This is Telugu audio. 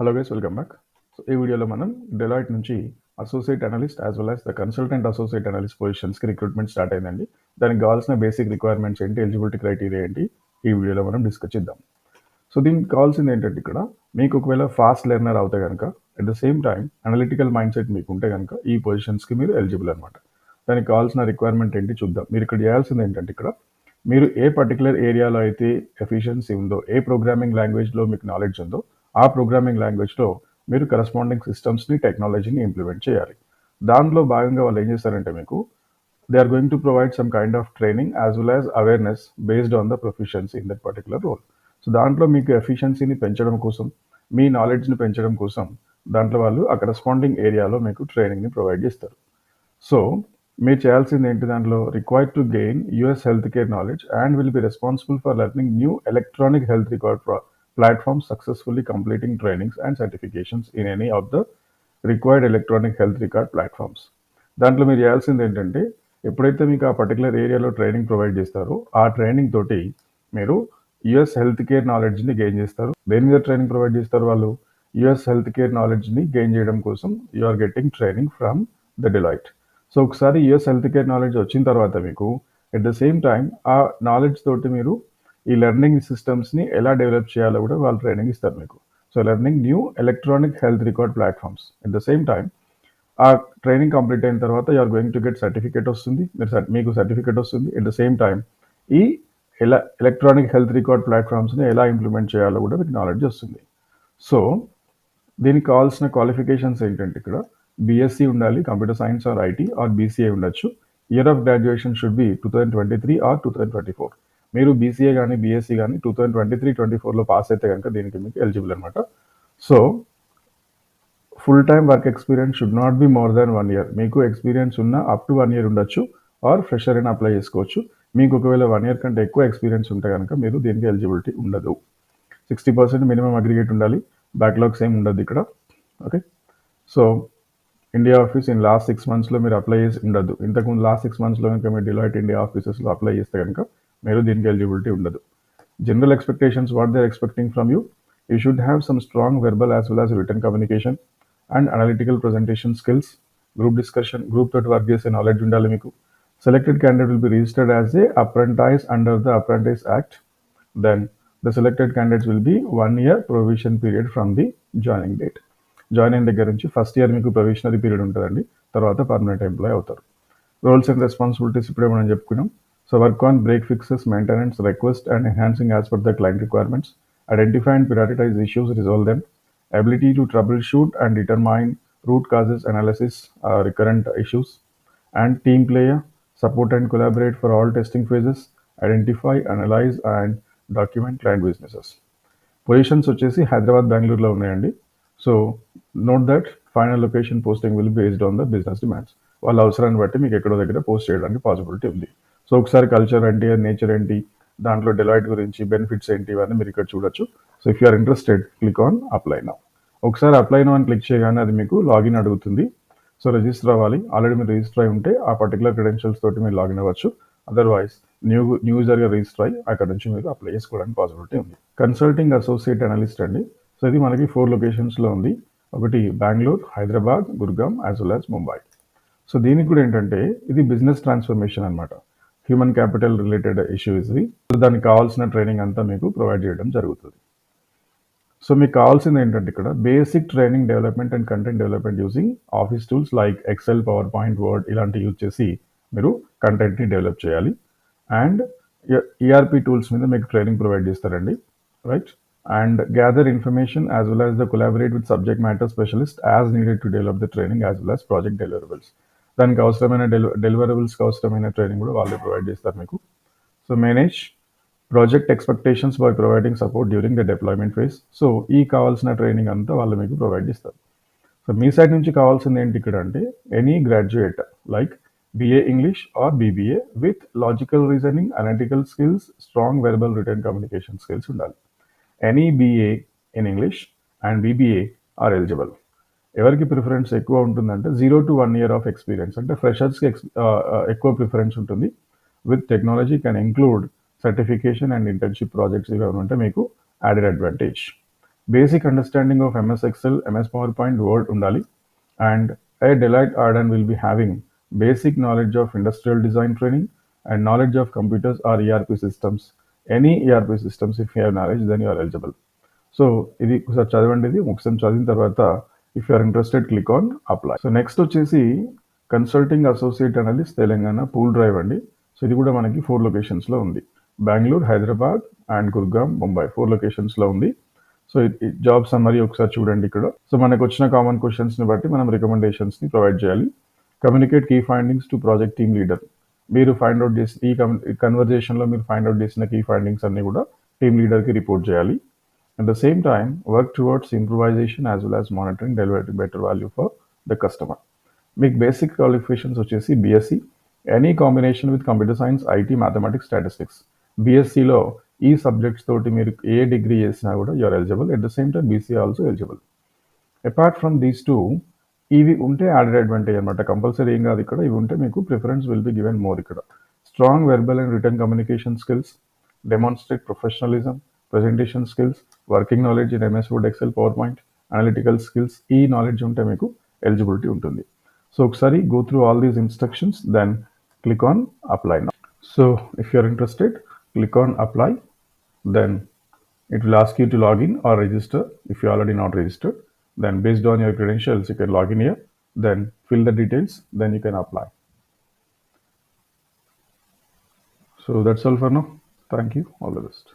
Hello guys welcome back so ఈ వీడియోలో మనం డెలాయిట్ నుంచి associate analyst as well as the consultant associate analyst పొజిషన్స్కి recruitment start అయిందండి. దానికి కావాల్సిన బేసిక్ రిక్వైర్మెంట్స్ ఏంటి ఎలిజిబిలిటీ క్రైటీరియా ఏంటి ఈ వీడియోలో మనం డిస్కస్ చేద్దాం. సో దీనికి కావాల్సింది ఏంటంటే ఇక్కడ మీకు ఒకవేళ ఫాస్ట్ లెర్నర్ అవుతే కనుక at the same time analytical mind set మీకు ఉంటే కనుక ఈ పొజిషన్స్కి మీరు ఎలిజిబుల్ అనమాట దానికి కావాల్సిన రిక్వైర్మెంట్ ఏంటి చూద్దాం. మీరు ఇక్కడ చేయాల్సింది ఏంటంటే ఇక్కడ మీరు ఏ పర్టికులర్ ఏరియాలో అయితే ఎఫిషియన్సీ ఉందో ఏ ప్రోగ్రామింగ్ లాంగ్వేజ్లో మీకు నాలెడ్జ్ ఉందో ఆ ప్రోగ్రామింగ్ లాంగ్వేజ్లో మీరు కరస్పాండింగ్ సిస్టమ్స్ని టెక్నాలజీని ఇంప్లిమెంట్ చేయాలి. దాంట్లో భాగంగా వాళ్ళు ఏం చేస్తారంటే మీకు they are going to provide some kind of training as well as awareness based on the proficiency in that particular role so దాంట్లో మీకు ఎఫిషియన్సీని పెంచడం కోసం మీ నాలెడ్జ్ని పెంచడం కోసం దాంట్లో వాళ్ళు ఆ కరస్పాండింగ్ ఏరియాలో మీకు ట్రైనింగ్ని ప్రొవైడ్ చేస్తారు. సో మీరు చేయాల్సింది ఏంటి దాంట్లో? Required to gain US health care knowledge and will be responsible for learning new electronic health record platform successfully completing trainings and certifications in any of the required electronic health record platforms దాంట్లో మీరు చేయాల్సింది ఏంటంటే ఎప్పుడైతే మీకు ఆ పర్టికులర్ ఏరియాలో ట్రైనింగ్ ప్రొవైడ్ చేస్తారో ఆ ట్రైనింగ్ తోటి మీరు యుఎస్ హెల్త్ కేర్ నాలెడ్జ్ని గెయిన్ చేస్తారు. దేని మీద ట్రైనింగ్ ప్రొవైడ్ చేస్తారు వాళ్ళు? యుఎస్ హెల్త్ కేర్ నాలెడ్జ్ని గెయిన్ చేయడం కోసం you are getting training from the Deloitte so ఒకసారి యుఎస్ హెల్త్ కేర్ నాలెడ్జ్ వచ్చిన తర్వాత మీకు ఎట్ ద సేమ్ టైం ఆ నాలెడ్జ్ తోటి మీరు ఈ లెర్నింగ్ సిస్టమ్స్ని ఎలా డెవలప్ చేయాలో కూడా వాళ్ళు ట్రైనింగ్ ఇస్తారు మీకు. So learning new electronic health record platforms. At the same time ఆ ట్రైనింగ్ కంప్లీట్ అయిన తర్వాత you are going to get certificate వస్తుంది. మీరు మీకు సర్టిఫికేట్ వస్తుంది. ఎట్ ద సేమ్ టైం ఈ ఎలా ఎలక్ట్రానిక్ హెల్త్ రికార్డ్ ప్లాట్ఫామ్స్ని ఎలా ఇంప్లిమెంట్ చేయాలో కూడా మీకు నాలెడ్జ్ వస్తుంది. సో దీనికి కావాల్సిన క్వాలిఫికేషన్స్ ఏంటంటే ఇక్కడ బీఎస్సీ ఉండాలి computer science or IT or BCA ఉండొచ్చు year of graduation should be two thousand twenty three or two thousand twenty four మీరు బీసీఏ కానీ బీఎస్సీ కానీ two thousand twenty three twenty ఫోర్లో పాస్ అయితే కనుక దీనికి మీకు ఎలిజిబుల్ అనమాట so full time work experience should not be more than one year మీకు ఎక్స్పీరియన్స్ ఉన్న అప్ టు వన్ ఇయర్ ఉండొచ్చు ఆర్ ఫ్రెషర్ అయినా అప్లై చేసుకోవచ్చు. మీకు ఒకవేళ వన్ ఇయర్ కంటే ఎక్కువ ఎక్స్పీరియన్స్ ఉంటే కనుక మీరు దీనికి ఎలిజిబిలిటీ ఉండదు. సిక్స్టీ పర్సెంట్ మినిమం అగ్రిగేట్ ఉండాలి. బ్యాక్లాగ్స్ ఏం ఉండదు ఇక్కడ. Okay so India office in last six మంత్స్లో మీరు అప్లై చేసి ఉండదు. ఇంతకుముందు లాస్ట్ సిక్స్ మంత్స్లో కనుక మీరు డిలాయిట్ ఇండియా ఆఫీసెస్లో అప్లై చేస్తే కనుక మీరు దీనికి ఎలిజిబిలిటీ ఉండదు. General expectations what they expecting from you you should have some strong verbal as well as written communication and analytical presentation skills group discussion group తోటి వర్క్ చేసే నాలెడ్జ్ ఉండాలి మీకు. Selected candidate will be registered as a apprentice under the apprentice act then the selected candidates will be one year provision period from the joining date join అయిన దగ్గర నుంచి ఫస్ట్ ఇయర్ మీకు ప్రొవిషనరీ పీరియడ్ ఉంటుందండి. తర్వాత పర్మనెంట్ ఎంప్లాయ్ అవుతారు. రోల్స్ అండ్ రెస్పాన్సిబిలిటీస్ ఇప్పుడే మనం చెప్పుకున్నాం. So work on break fixes, maintenance, request and enhancing as per the client requirements. Identify and prioritize issues resolve them ability to troubleshoot and determine root causes analysis uh, recurrent issues and team player support and collaborate for all testing phases identify analyze and document client businesses positions వచ్చేసి హైదరాబాద్ బెంగళూరులో ఉన్నాయండి so note that final location posting will based on the business demands వాళ్ళ అవసరాన్ని బట్టి మీకు ఎక్కడో దగ్గర పోస్ట్ చేయడానికి పాసిబిలిటీ ఉంది సో ఒకసారి కల్చర్ ఏంటి నేచర్ ఏంటి దాంట్లో డెలాయిట్ గురించి బెనిఫిట్స్ ఏంటి ఇవన్నీ మీరు ఇక్కడ చూడొచ్చు. So if you're interested click on apply now ఒకసారి అప్లై నౌ అని క్లిక్ చేయగానే అది మీకు లాగిన్ అడుగుతుంది. సో రిజిస్టర్ అవ్వాలి. ఆల్రెడీ మీరు రిజిస్టర్ అయి ఉంటే ఆ పర్టికులర్ క్రెడెన్షియల్స్ తోటి మీరు లాగిన్ అవ్వచ్చు. అదర్వైజ్ న్యూ న్యూ యూజర్గా రిజిస్టర్ అయ్యి అక్కడ నుంచి మీరు అప్లై చేసుకోవడానికి పాసిబిలిటీ ఉంది. కన్సల్టింగ్ అసోసియేట్ అనలిస్ట్ అండి. సో ఇది మనకి ఫోర్ లొకేషన్స్లో ఉంది. ఒకటి Bengaluru Hyderabad Gurgaon as well as Mumbai so దీనికి కూడా ఏంటంటే ఇది బిజినెస్ ట్రాన్స్ఫర్మేషన్ అనమాట హ్యూమన్ క్యాపిటల్ రిలేటెడ్ ఇష్యూ ఇది సో దానికి కావాల్సిన ట్రైనింగ్ అంతా మీకు ప్రొవైడ్ చేయడం జరుగుతుంది. సో మీకు కావాల్సింది ఏంటంటే ఇక్కడ basic training development and content development using office tools like Excel PowerPoint Word ఇలాంటివి యూజ్ చేసి మీరు కంటెంట్ని డెవలప్ చేయాలి. అండ్ ఈఆర్పి టూల్స్ మీద మీకు ట్రైనింగ్ ప్రొవైడ్ చేస్తారండి. Right? And gather information as well as the collaborate with subject matter specialist as needed to develop the training as well as project deliverables దానికి అవసరమైన డెలి డెలివరబుల్స్కి అవసరమైన ట్రైనింగ్ కూడా వాళ్ళే ప్రొవైడ్ చేస్తారు మీకు. So manage project expectations by providing support during the deployment phase so ఈ కావాల్సిన ట్రైనింగ్ అంతా వాళ్ళు మీకు ప్రొవైడ్ చేస్తారు. సో మీ సైడ్ నుంచి కావాల్సింది ఏంటి ఇక్కడ అంటే any graduate like BA English or BBA with logical reasoning analytical skills strong verbal written communication skills ఉండాలి. Any BA in English and BBA are eligible ఎవరికి ప్రిఫరెన్స్ ఎక్కువ ఉంటుందంటే zero to one year of experience అంటే ఫ్రెషర్స్కి ఎక్స్ ఎక్కువ ప్రిఫరెన్స్ ఉంటుంది. With technology can include certification and internship projects ఇవి ఉంటే మీకు added advantage basic understanding of MS Excel MS PowerPoint Word ఉండాలి. And A Deloitte ఆర్డన్ will be having basic knowledge of industrial design training and knowledge of computers or ERP systems any ERP systems if you have knowledge then you are eligible so ఇది ఒకసారి చదవండి. ఇది ఒకసారి చదివిన తర్వాత if you are interested click on apply so next వచ్చేసి consulting associate analyst Telangana pool drive అండి. సో ఇది కూడా మనకి ఫోర్ లొకేషన్స్లో ఉంది. బెంగళూరు హైదరాబాద్ అండ్ గుర్గాం ముంబై ఫోర్ లొకేషన్స్లో ఉంది. సో జాబ్ సమ్మరీ ఒకసారి చూడండి ఇక్కడ. సో మనకు వచ్చిన కామన్ క్వశ్చన్స్ని బట్టి మనం రికమెండేషన్స్ని ప్రొవైడ్ చేయాలి. Communicate key findings to project team leader మీరు ఫైండ్ అవుట్ చేసి ఈ కన్వర్జేషన్లో మీరు ఫైండ్ అవుట్ చేసిన కీ ఫైండింగ్స్ అన్నీ కూడా టీమ్ లీడర్కి రిపోర్ట్ చేయాలి. At the same time work towards improvisation as well as monitoring delivery better value for the customer మీకు బేసిక్ క్వాలిఫికేషన్స్ వచ్చేసి BSc any combination with computer science IT mathematics statistics బీఎస్సీలో ఈ సబ్జెక్ట్స్ తోటి మీరు ఏ డిగ్రీ చేసినా కూడా you're eligible at the same time BC also eligible apart from these two ఇవి ఉంటే యాడెడ్ అడ్వాంటేజ్ అనమాట కంపల్సరీ ఏం కాదు ఇక్కడ. ఇవి ఉంటే మీకు preference will be given more ఇక్కడ. Strong verbal and written communication skills demonstrate professionalism presentation skills working knowledge in MS Word Excel PowerPoint analytical skills ఈ నాలెడ్జ్ ఉంటే మీకు ఎలిజిబిలిటీ ఉంటుంది సో ఒకసారి go through all these instructions then click on apply now so if you're interested click on apply then it will ask you to log in or register if you're already not registered then based on your credentials you can log in here then fill the details then you can apply so that's all for now thank you all the best